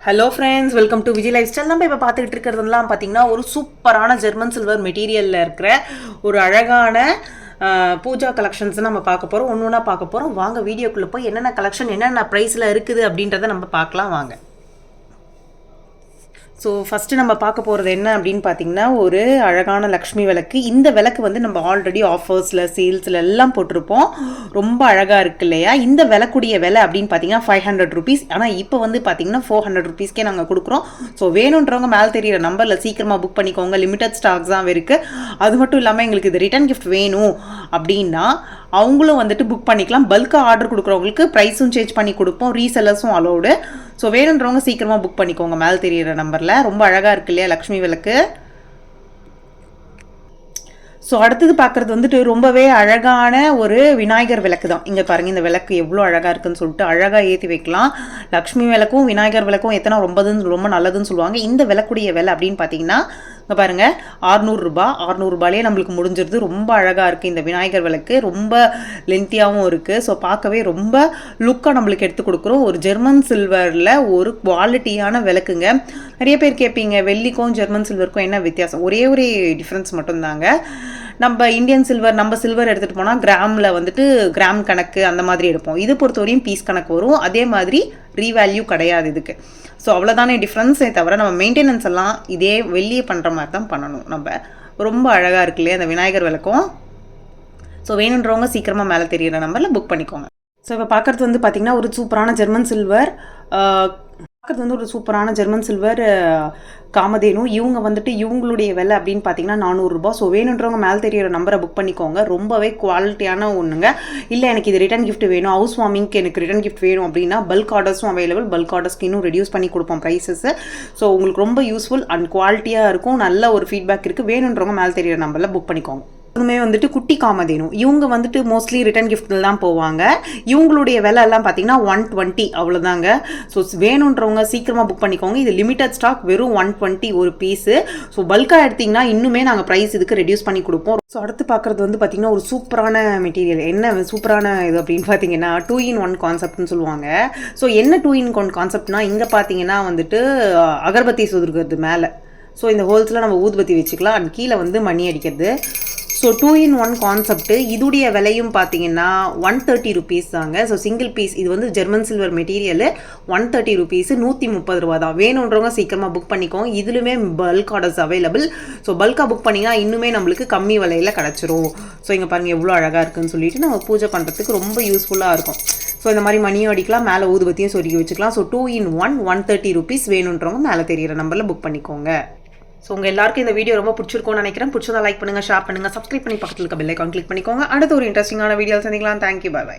Hello friends welcome to Vijay life style நம்ம இப்போ பார்த்துக்கிட்டு இருக்கிறதுலாம் பார்த்தீங்கன்னா ஒரு சூப்பரான ஜெர்மன் சில்வர் மெட்டீரியலில் இருக்கிற ஒரு அழகான பூஜா கலெக்ஷன்ஸ் நம்ம பார்க்க போகிறோம் ஒன்று ஒன்றா பார்க்க போகிறோம் வாங்க வீடியோக்குள்ளே போய் என்னென்ன கலெக்ஷன் என்னென்ன ப்ரைஸில் இருக்குது அப்படின்றத நம்ம பார்க்கலாம். வாங்க. ஸோ ஃபஸ்ட்டு நம்ம பார்க்க போகிறது என்ன அப்படின்னு பார்த்தீங்கன்னா ஒரு அழகான லக்ஷ்மி விளக்கு. இந்த விளக்கு வந்து நம்ம ஆல்ரெடி ஆஃபர்ஸில் சேல்ஸில் எல்லாம் போட்டிருப்போம். ரொம்ப அழகாக இருக்கு இல்லையா? இந்த விளக்குடைய விலை அப்படின்னு பார்த்தீங்கன்னா ஃபைவ் ஹண்ட்ரட் ருபீஸ் ஆனால் இப்போ வந்து பார்த்தீங்கன்னா ஃபோர் ஹண்ட்ரட் ருபீஸ்க்கே நாங்கள் கொடுக்குறோம். ஸோ வேணுன்றவங்க மேலே தெரியிற நம்பரில் சீக்கிரமாக புக் பண்ணிக்கோங்க. லிமிட்டட் ஸ்டாக்ஸ் தான் இருக்குது அது மட்டும் இல்லாமல் எங்களுக்கு இது ரிட்டர்ன் கிஃப்ட் வேணும் அப்படின்னா அவங்களும் வந்துட்டு புக் பண்ணிக்கலாம். பல்காக ஆர்டர் கொடுக்குறவங்களுக்கு ப்ரைஸும் சேஞ்ச் பண்ணி கொடுப்போம். ரீசெல்லர்ஸும் அலோடு ஸோ வேணுன்றவங்க சீக்கிரமாக புக் பண்ணிக்கோங்க. மேலே தெரியிற நம்பரில் ரொம்ப அழகாக இருக்கு இல்லையா லக்ஷ்மி விளக்கு? ஸோ அடுத்தது பார்க்குறது வந்துட்டு ரொம்பவே அழகான ஒரு விநாயகர் விளக்கு தான் இங்கே பாருங்கள் இந்த விளக்கு எவ்வளோ அழகாக இருக்குன்னு சொல்லிட்டு அழகாக ஏற்றி வைக்கலாம். லக்ஷ்மி விளக்கும் விநாயகர் விளக்கும் எத்தனை ரொம்பதுன்னு ரொம்ப நல்லதுன்னு சொல்லுவாங்க. இந்த விளக்குடைய விலை அப்படின்னு பார்த்தீங்கன்னா இங்கே பாருங்கள் ஆறுநூறுரூபா ஆறுநூறுபாலே நம்மளுக்கு முடிஞ்சிருது. ரொம்ப அழகாக இருக்குது இந்த விநாயகர் விளக்கு. ரொம்ப லென்த்தியாகவும் இருக்குது ஸோ பார்க்கவே ரொம்ப லுக்காக நம்மளுக்கு எடுத்து கொடுக்குறோம். ஒரு ஜெர்மன் சில்வரில் ஒரு குவாலிட்டியான விளக்குங்க. நிறைய பேர் கேட்பீங்க வெள்ளிக்கும் ஜெர்மன் சில்வருக்கும் என்ன வித்தியாசம்? ஒரே ஒரே டிஃப்ரென்ஸ் மட்டும்தாங்க. நம்ம இந்தியன் சில்வர் நம்ம சில்வர் எடுத்துகிட்டு போனால் கிராமில் வந்துட்டு கிராம் கணக்கு அந்த மாதிரி எடுப்போம். இது பொறுத்தவரையும் பீஸ் கணக்கு வரும். அதே மாதிரி ரீவேல்யூ கிடையாது இதுக்கு. ஸோ அவ்வளோதானே டிஃப்ரென்ஸே தவிர நம்ம மெயின்டெனன்ஸ் எல்லாம் இதே வெளியே பண்ணுற மாதிரி தான் பண்ணணும். நம்ம ரொம்ப அழகாக இருக்கு இல்லையா அந்த விநாயகர் விளக்கம். ஸோ வேணுன்றவங்க சீக்கிரமாக மேலே தெரியிற நம்பரில் புக் பண்ணிக்கோங்க. ஸோ இப்போ பார்க்குறது வந்து பார்த்திங்கன்னா ஒரு சூப்பரான ஜெர்மன் சில்வர் பார்க்குறது வந்து ஒரு சூப்பரான ஜெர்மன் சில்வர் காமதேனு. இவங்க வந்துட்டு இவங்களுடைய விலை அப்படின்னு பார்த்தீங்கன்னா நானூறுரூபா ஸோ வேணுன்றவங்க மேலே தெரியிற நம்பரை புக் பண்ணிக்கோங்க. ரொம்பவே குவாலிட்டியான ஒன்றுங்க இல்லை எனக்கு இது ரிட்டன் கிஃப்ட் வேணும். ஹவுஸ் வார்மிங்க்கு எனக்கு ரிட்டன் கிஃப்ட் வேணும் அப்படின்னா பல்க் ஆர்டர்ஸும் அவைலபிள் பல்க் ஆர்டர்ஸ்க்கு இன்னும் ரெடியூஸ் பண்ணி கொடுப்போம் ப்ரைஸஸை ஸோ உங்களுக்கு ரொம்ப யூஸ்ஃபுல் அண்ட் குவாலிட்டியாக இருக்கும். நல்ல ஒரு ஃபீட்பேக் இருக்குது வேணுன்றவங்க மேலே தெரியிற நம்பரில் புக் பண்ணிக்கோங்க. இதுவுமே வந்துட்டு குட்டி காமதேனும் இவங்க வந்துட்டு மோஸ்ட்லி ரிட்டன் கிஃப்ட்டில் தான் போவாங்க. இவங்களுடைய விலை எல்லாம் பார்த்தீங்கன்னா ஒன் டுவெண்ட்டி அவ்வளோதாங்க ஸோ வேணுன்றவங்க சீக்கிரமாக புக் பண்ணிக்கோங்க. இது லிமிட்டட் ஸ்டாக் வெறும் ஒன் டுவெண்ட்டி ஒரு பீஸு ஸோ பல்காக எடுத்திங்கன்னா இன்னுமே நாங்கள் ப்ரைஸ் இதுக்கு ரெடியூஸ் பண்ணி கொடுப்போம். ஸோ அடுத்து பார்க்குறது வந்து பார்த்திங்கன்னா ஒரு சூப்பரான மெட்டீரியல் என்ன சூப்பரான இது அப்படின்னு பார்த்தீங்கன்னா டூ இன் ஒன் கான்செப்ட்னு சொல்லுவாங்க. ஸோ என்ன டூ இன் ஒன் கான்செப்ட்னா இங்கே பார்த்தீங்கன்னா வந்துட்டு அகர்பத்தி சுதுருக்கிறது மேலே. ஸோ இந்த ஹோல்ஸில் நம்ம ஊதுபத்தி வச்சுக்கலாம். அண்ட் கீழே வந்து மணி அடிக்கிறது. So two in one concept இதுடைய விலையும் பார்த்தீங்கன்னா ஒன் தேர்ட்டி ருபீஸ் தாங்க. ஸோ சிங்கிள் பீஸ் இது வந்து German silver material one thirty rupees நூற்றி முப்பது ரூபா தான். வேணுன்றவங்க சீக்கிரமாக புக் பண்ணிக்கோங்க. இதுலுமே பல்க் ஆர்டர்ஸ் அவைலபிள் ஸோ பல்காக புக் பண்ணிங்கன்னா இன்னுமே நம்மளுக்கு கம்மி விலையில் கிடச்சிரும். ஸோ இங்கே பாருங்கள் எவ்வளோ அழகாக இருக்குன்னு சொல்லிட்டு நம்ம பூஜை பண்ணுறதுக்கு ரொம்ப யூஸ்ஃபுல்லாக இருக்கும். ஸோ இந்த மாதிரி மணியும் அடிக்கலாம் மேலே ஊதுபத்தியும் சொருகி வச்சுக்கலாம். So two in one one thirty rupees வேணுன்றவங்க மேலே தெரியிற நம்பரில் புக் பண்ணிக்கோங்க. ஸோ உங்கள் எல்லாருக்கும் இந்த வீடியோ ரொம்ப பிடிச்சிருக்கும்னு நினைக்கிறேன். பிடிச்சதா லைக் பண்ணுங்கள் ஷேர் பண்ணுங்கள் சப்ஸ்கிரைப் பண்ணி பக்கத்தில் இருக்க பெல்லைக்கான் கிளிக் பண்ணிக்கோங்க. அடுத்த ஒரு இன்ட்ரெஸ்டிங்கான வீடியோ சந்திக்கலாம். Thank you bye bye